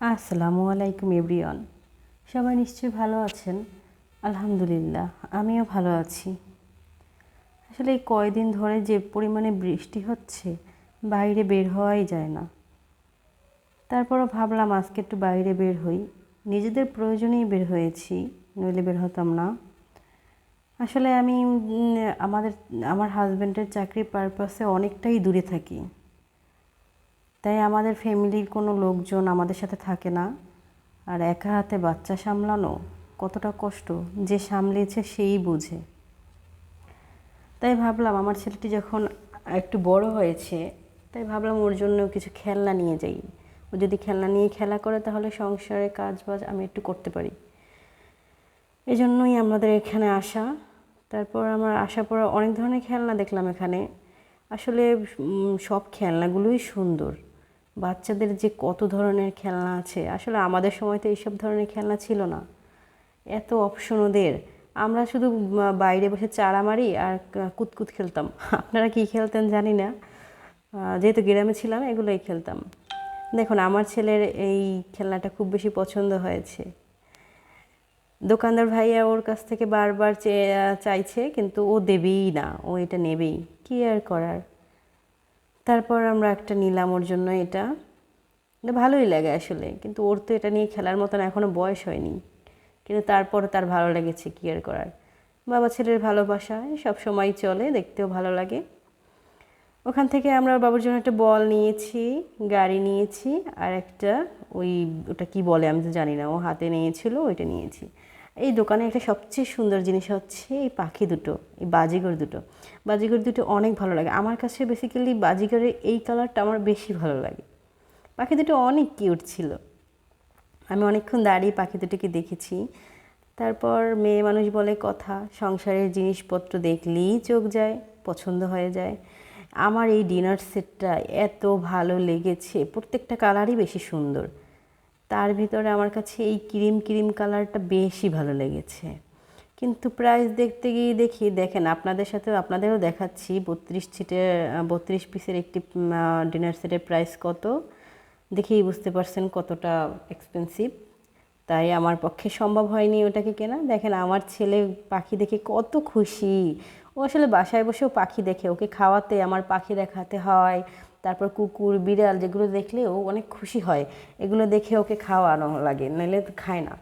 আসসালামু আলাইকুম এভরিওয়ান। সবাই নিশ্চয়ই ভালো আছেন? আলহামদুলিল্লাহ, আমিও ভালো আছি। আসলে এই কয়দিন ধরে যে পরিমাণে বৃষ্টি হচ্ছে, বাইরে বের হওয়াই যায় না। তারপরও ভাবলাম আজকে একটু বাইরে বের হই। নিজেদের প্রয়োজনেই বের হয়েছি, নইলে বের হতাম না। আসলে আমি আমাদের, আমার হাজব্যান্ডের চাকরির পারপাসে অনেকটাই দূরে থাকি। তাই আমাদের ফ্যামিলির কোনো লোকজন আমাদের সাথে থাকে না। আর একা হাতে বাচ্চা সামলানো কতটা কষ্ট, যে সামলিয়েছে সেই বুঝে। তাই ভাবলাম আমার ছেলেটি যখন একটু বড় হয়েছে, তাই ভাবলাম ওর জন্য কিছু খেলনা নিয়ে যাই। ও যদি খেলনা নিয়ে খেলা করে তাহলে সংসারে কাজ বাজ আমি একটু করতে পারি। এই জন্যই আমাদের এখানে আসা। তারপর আমার আসার পর অনেক ধরনের খেলনা দেখলাম এখানে। আসলে সব খেলনাগুলোই সুন্দর। বাচ্চাদের যে কত ধরনের খেলনা আছে, আসলে আমাদের সময় তো এইসব ধরনের খেলনা ছিল না। এত অপশন ওদের। আমরা শুধু বাইরে বসে চারা মারি আর কুতকুত খেলতাম। আপনারা কি খেলতেন জানি না। যেহেতু গ্রামে ছিলাম, এগুলোই খেলতাম। দেখুন, আমার ছেলের এই খেলনাটা খুব বেশি পছন্দ হয়েছে। দোকানদার ভাইয়া ওর কাছ থেকে বারবার চাইছে, কিন্তু ও দেবেই না। ও এটা নেবেই। কি আর করার? তারপর আমরা একটা নিলাম ওর জন্য এটা। ভালোই লাগে আসলে। কিন্তু ওর তো এটা নিয়ে খেলার মতন এখনও বয়স হয়নি। কিন্তু তারপর তার ভালো লেগেছে কি আর করার। বাবা ছেলের ভালোবাসা সব সময় চলে, দেখতেও ভালো লাগে। ওখান থেকে আমরা বাবুর জন্য একটা বল নিয়েছি, গাড়ি নিয়েছি, আর একটা ওই ওটা কি বলে আমি তো জানি না, ও হাতে নিয়েছিল, ওইটা নিয়েছি। এই দোকানে একটা সবচেয়ে সুন্দর জিনিস হচ্ছে এই পাখি দুটো, এই বাজিগর দুটো। বাজিগর দুটো অনেক ভালো লাগে। আমার কাছে বেসিক্যালি বাজিগরের এই কালারটা আমার বেশি ভালো লাগে। পাখি দুটো অনেক কিউট ছিল। আমি অনেকক্ষণ দাঁড়িয়ে পাখি দুটোকে দেখেছি। তারপর মেয়ে মানুষ বলে কথা, সংসারের জিনিসপত্র দেখলেই চোখ যায়, পছন্দ হয়ে যায়। আমার এই ডিনার সেটটা এত ভালো লেগেছে। প্রত্যেকটা কালারই বেশি সুন্দর। তার ভিতরে আমার কাছে এই ক্রিম ক্রিম কালারটা বেশি ভালো লেগেছে। কিন্তু প্রাইস দেখতে গিয়ে দেখি, দেখেন আপনাদের সাথে আপনাদেরও দেখাচ্ছি, বত্রিশ সিটের বত্রিশ পিসের একটি ডিনার সেটের প্রাইস কত? দেখেই বুঝতে পারছেন কতটা এক্সপেন্সিভ তাই আমার পক্ষে সম্ভব হয়নি ওটাকে কেনা। দেখেন আমার ছেলে পাখি দেখে কত খুশি। ও আসলে বাসায় বসেও পাখি দেখে, ওকে খাওয়াতে, আমার পাখি দেখাতে হয়। তারপর কুকুর, বিড়াল যেগুলো দেখলে ও অনেক খুশি হয়। এগুলো দেখে ওকে খাওয়ানো লাগে, নাহলে খায় না।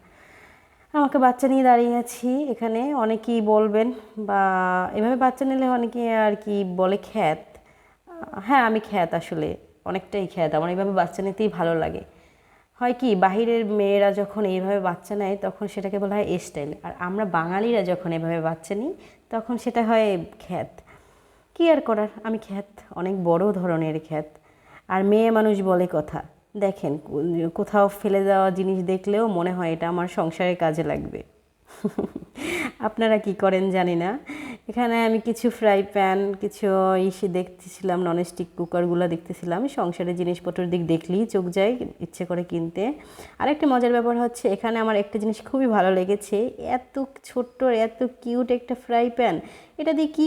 আমাকে বাচ্চা নিয়ে দাঁড়িয়ে আছি, এখানে অনেকেই বলবেন বা এভাবে বাচ্চা নিলে অনেকে আর কি বলে খ্যাত। হ্যাঁ আমি খ্যাত আসলে, অনেকটাই খ্যাত, আমার এইভাবে বাচ্চা নিতেই ভালো লাগে। হয় কি, বাহিরের মেয়েরা যখন এইভাবে বাচ্চা নেয়, তখন সেটাকে বলা হয় স্টাইল আর আমরা বাঙালিরা যখন এভাবে বাচ্চা নিই, তখন সেটা হয় খ্যাত। কি আর করার আমি খ্যাত, অনেক বড় ধরনের খ্যাত। আর মেয়ে মানুষ বলে কথা, দেখেন, কোথাও ফেলে দেওয়া জিনিস দেখলেও মনে হয় এটা আমার সংসারে কাজে লাগবে। আপনারা কি করেন জানি না। এখানে আমি কিছু ফ্রাই প্যান কিছু ইসে দেখতেছিলাম ননস্টিক কুকারগুলো দেখতেছিলাম। সংসারের জিনিসপত্রের দিক দেখলেই চোখ যায়, ইচ্ছে করে কিনতে। আরেকটা মজার ব্যাপার হচ্ছে, এখানে আমার একটা জিনিস খুবই ভালো লেগেছে। এত ছোট্ট, এত কিউট একটা ফ্রাই প্যান এটা দিয়ে কী